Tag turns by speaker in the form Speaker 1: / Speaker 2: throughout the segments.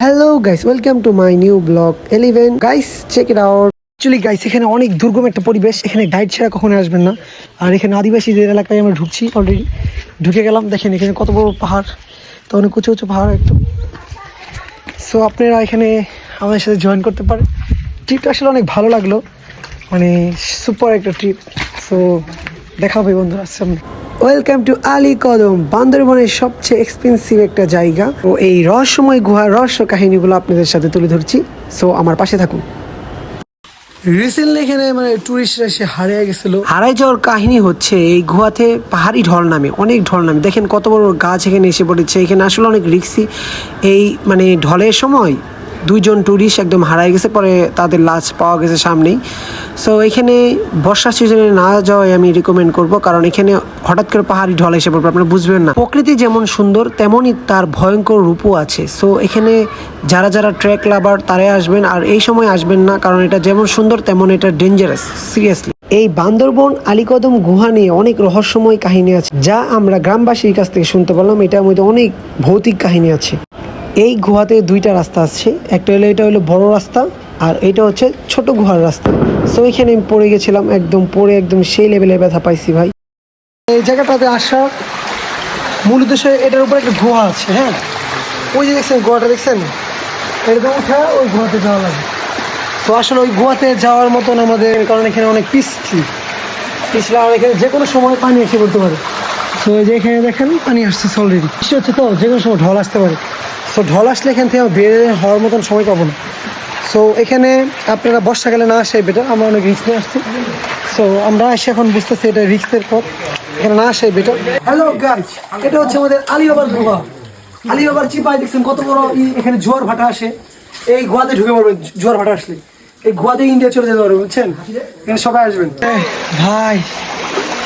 Speaker 1: Hello guys welcome to my new blog eleven guys check it out actually guys এখানে অনেক দুর্গম একটা পরিবেশ। এখানে গাইড ছাড়া কখনো আসবেন না। আর এখানে আদিবাসীদের এলাকায় আমরা ঢুকছি অলরেডি ঢুকে গেলাম। দেখেন, এখানে কত বড় পাহাড়। তো অনেক উঁচু উঁচু পাহাড় একটু সো আপনারা এখানে আমাদের সাথে জয়েন করতে পারেন। ট্রিপটা আসলে অনেক ভালো লাগল। মানে সুপার একটা ট্রিপ সো দেখা হবে বন্ধুরা, সামনে। ওয়েলকাম টু আলী কদম বান্দরবনের সবচেয়ে এক্সপেন্সিভ একটা জায়গা। ও এই রহস্যময় গুহার রহস্য কাহিনীগুলো আপনাদের সাথে তুলে ধরছি। সো আমার পাশে থাকুন। রিসেন্টলি এখানে মানে টুরিস্টরা এসে হারিয়ে গেছিল। হারাই যাওয়ার কাহিনী হচ্ছে, এই গুহাতে পাহাড়ি ঢল নামে, অনেক ঢল নামে। দেখেন কত বড় গাছ এখানে এসে পড়েছে। এখানে আসলে অনেক রিক্সি এই মানে ঢলের সময় দুইজন ট্যুরিস্ট একদম হারাই গেছে, পরে তাদের লাশ পাওয়া গেছে সামনেই। সো এখানে বর্ষা সিজনে না যাওয়াই আমি রিকমেন্ড করব, কারণ এখানে হঠাৎ করে পাহাড়ি ঢল এসে পড়বে, আপনারা বুঝবেন না। প্রকৃতি যেমন সুন্দর, তেমনই তার ভয়ঙ্কর রূপও আছে। সো এখানে যারা যারা ট্রেক লাভার তারাই আসবেন, আর এই সময় আসবেন না, কারণ এটা যেমন সুন্দর, তেমন এটা ডেঞ্জারাস সিরিয়াসলি এই বান্দরবন, আলীকদম, গুহা নিয়ে অনেক রহস্যময় কাহিনী আছে, যা আমরা গ্রামবাসীর কাছ থেকে শুনতে পারলাম এটার মধ্যে অনেক ভৌতিক কাহিনী আছে। এই গুহাতে দুইটা রাস্তা আছে। একটা হলো, এটা হলো বড় রাস্তা আর এটা হচ্ছে ছোট গুহার রাস্তা। সো এখানে আমি পড়ে গেছিলাম, একদম পড়ে একদম সেই লেভেলে ব্যথা পাইছি ভাই। এই জায়গাটাতে আসা মূল উদ্দেশ্য এটার উপরে একটা গুহা আছে হ্যাঁ? ওই যে দেখছেন, গুহাটা দেখছেন? এরকম উঠে ওই গুহাতে যাওয়া লাগে। তো আসলে ওই গুহাতে যাওয়ার মতন আমাদের, কারণ এখানে অনেক পিছলি পিছলা আর এখানে যে কোনো সময় পানি এসে পড়তে পারে। তো এই যে এখানে দেখেন পানি আসতেছে অলরেডি বৃষ্টি হচ্ছে তো যে কোনো সময় ঢল আসতে পারে। সো ঢল আসলে এখান থেকে বের হওয়ার মতন সময় পাবো না। সো এখানে আপনারা বর্ষাকালে না আসে বেটার আমরা অনেক রিস্ক নিয়ে আসছি। সো আমরা এসে এখন বুঝতেছি এটা রিক্সের পথ। এখানে না আসে বেটার হ্যালো গাইজ এটা হচ্ছে আমাদের আলিবাবার গুহা। আলিবাবার চিপায় দেখছেন কত বড় এখানে জোয়ার ভাটা আসে। এই গুহাতে ঢুকে পড়বে জোয়ার ভাটা আসলে। এই গুহাতে ইন্ডিয়া চলে যেতে পারবে বুঝছেন? এখানে সবাই আসবেন। ভাই।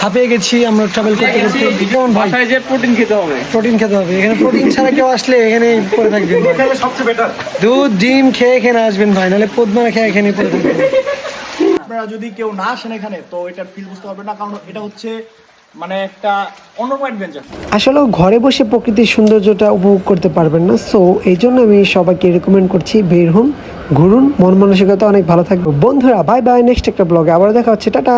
Speaker 1: হাঁপিয়ে গেছি আমরা ট্রাভেল করতে করতে কেমন ভাই?
Speaker 2: যে প্রোটিন খেতে হবে।
Speaker 1: প্রোটিন খেতে হবে। এখানে প্রোটিন ছাড়া কেউ আসলে এখানে পড়ে থাকবেন
Speaker 2: সবচেয়ে বেটার
Speaker 1: দুধ ডিম খেয়ে এখানে আসবেন ভাই নাহলে পদ্মা খেয়ে এখানে পড়ে থাকবেন।
Speaker 2: আপনারা যদি কেউ না আসেন এখানে তো এটার ফিল বুঝতে পারবেন না কারণ এটা হচ্ছে মানে একটা অন্যরকম অ্যাডভেঞ্চার
Speaker 1: আসলে ঘরে বসে প্রকৃতির সৌন্দর্যটা উপভোগ করতে পারবেন না সো এই জন্য আমি সবাইকে রেকমেন্ড করছি বের হন ঘুরুন মন মানসিকতা অনেক ভালো থাকবে। বন্ধুরা বাই বাই নেক্সট একটা ব্লগে আবার দেখা হচ্ছে টাটা!